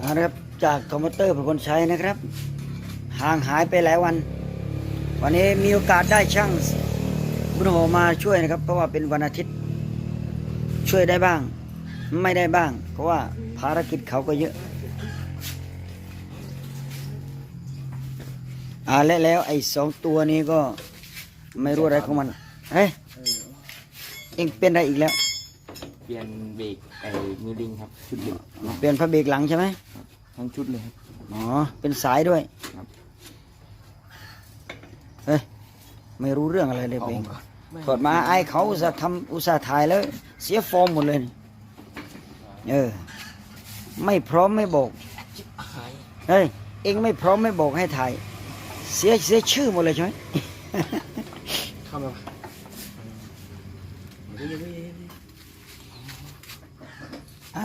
เอาละครับจากคอมพิวเตอร์เป็นคนใช้นะครับ ห่างหายไปหลายวัน วันนี้มีโอกาสได้ช่างบุญโหมาช่วยนะครับ เพราะว่าเป็นวันอาทิตย์ ช่วยได้บ้าง ไม่ได้บ้าง เพราะว่าภารกิจเขาก็เยอะอ่าและแล้วไอ้สองตัวนี้ก็ไม่รู้อะไรของมันเฮ้ยเองเป็นอะไรอีกแล้ว ปลี่ยนเบรกไอ้มิลิงครับชุดเบรกเปลี่ยนพระเบรกหลังใช่ไหมทั้งชุดเลยครับ อ๋อ เป็นสายด้วยครับ เฮ้ย ไม่รู้เรื่องอะไรเลยเองก่อนถอดมาไอายเขาอุตส่าห์ทำอุตส่าห์ถ่ายแล้ว เสียฟอร์มหมดเลยนี่เออ ไม่พร้อมไม่บอก เฮ้ย เองไม่พร้อมไม่บอกให้ถ่าย เสียเสียชื่อหมดเลยใช่ไหมเข้ามาอ่า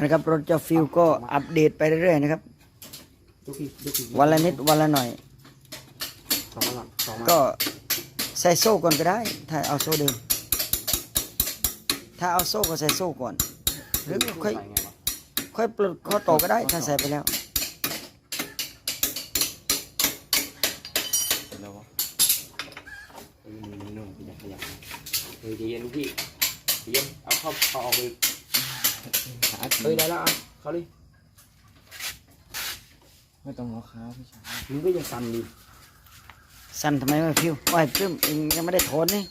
นะครับรถเจ้าฟิวก็อัปเดตไปเรื่อยๆนะครับยกอีกยกอีกวันละนิดวันละหน่อยสองหลังสองหลังก็ใส่โซ่ก่อนก็ได้ ถ้าเอาโซ่เดิม ถ้าเอาโซ่ก็ใส่โซ่ก่อน หรือค่อยใส่ไงวะค่อยปลดข้อต่อก็ได้ ถ้าใส่ไปแล้วเสร็จแล้ววะเออมันนุ่มขยับขยับเฮ้ยใจเย็นลูกพี่ใจเย็นเอาเข้าเอาออกเลย เฮ้ยได้แล้วอะเข้าเลยไม่ต้องรอค้าพี่ชายมึงก็ยังสั่นดิสั่นทำไมไม่ฟิวว่าให้ปลื้มเองยังไม่ได้ถอนนี่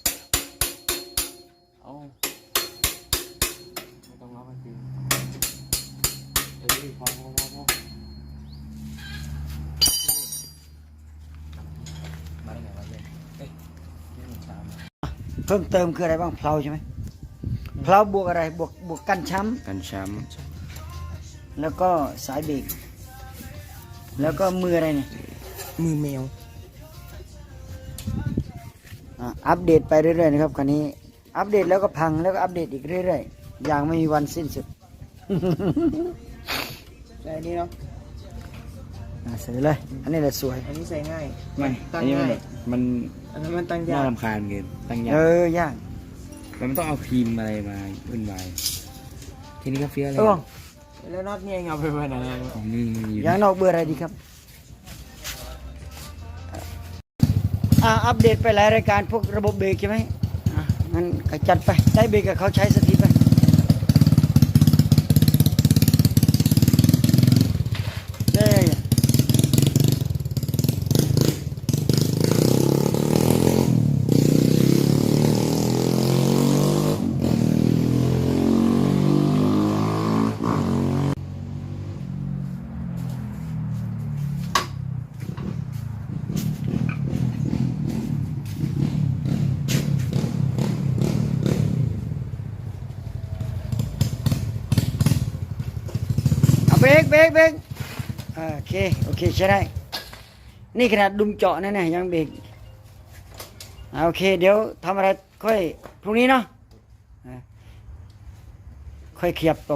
เอาไม่ต้องรอกันจริงเฮ้ยพอพอพอพอมาได้ไงวะเนี่ยเฮ้ยนี่มันตามเพิ่มเติมคืออะไรบ้างเพลาใช่ไหม เพลาบวกอะไรบวกบวกกันช้กันช้ำแล้วก็สายเบรกแล้วก็มืออะไรเนี่ยำมือแมวอะอัปเดตไปเรื่อยๆนะครับคันนี้ อัปเดตแล้วก็พังแล้วก็อัปเดตอีกเรื่อยๆอย่างไม่มีวันสิ้นสุดใส่อันนี้เนาะอะเสร็จเลย อันนี้แหละสวย อันนี้ใส่ง่าย ไม่ตั้อังนนี้มันง่ายมันอันนั้นมันตั้งากน่ายรำคาญเกินตั้งยาเอก อยาก แล้วมันต้องเอาครีมอะไรมาวุ่นวายทีนี้ก็เฟี้ยวเลยเออแล้วน็อตเนี่ยเอาไปไว้ไหนอะของนี่อยู่ยางนอกเบอร์อะไรดีครับอ่าอัปเดตไปหลายรายการพวกระบบเบรกใช่ไหมอะงั้นก็จัดไปได้เบรกกับเขาใช้สักทีไป เย้ เบรกเบรกเบรกอ่าโอเคโอเคใช้ได้ นี่ขนาดดุมเจาะนั่นนะยังเบรกอ่าโอเค เดี๋ยวทำอะไรค่อยพรุ่งนี้เนาะค่อยเขียบต่อ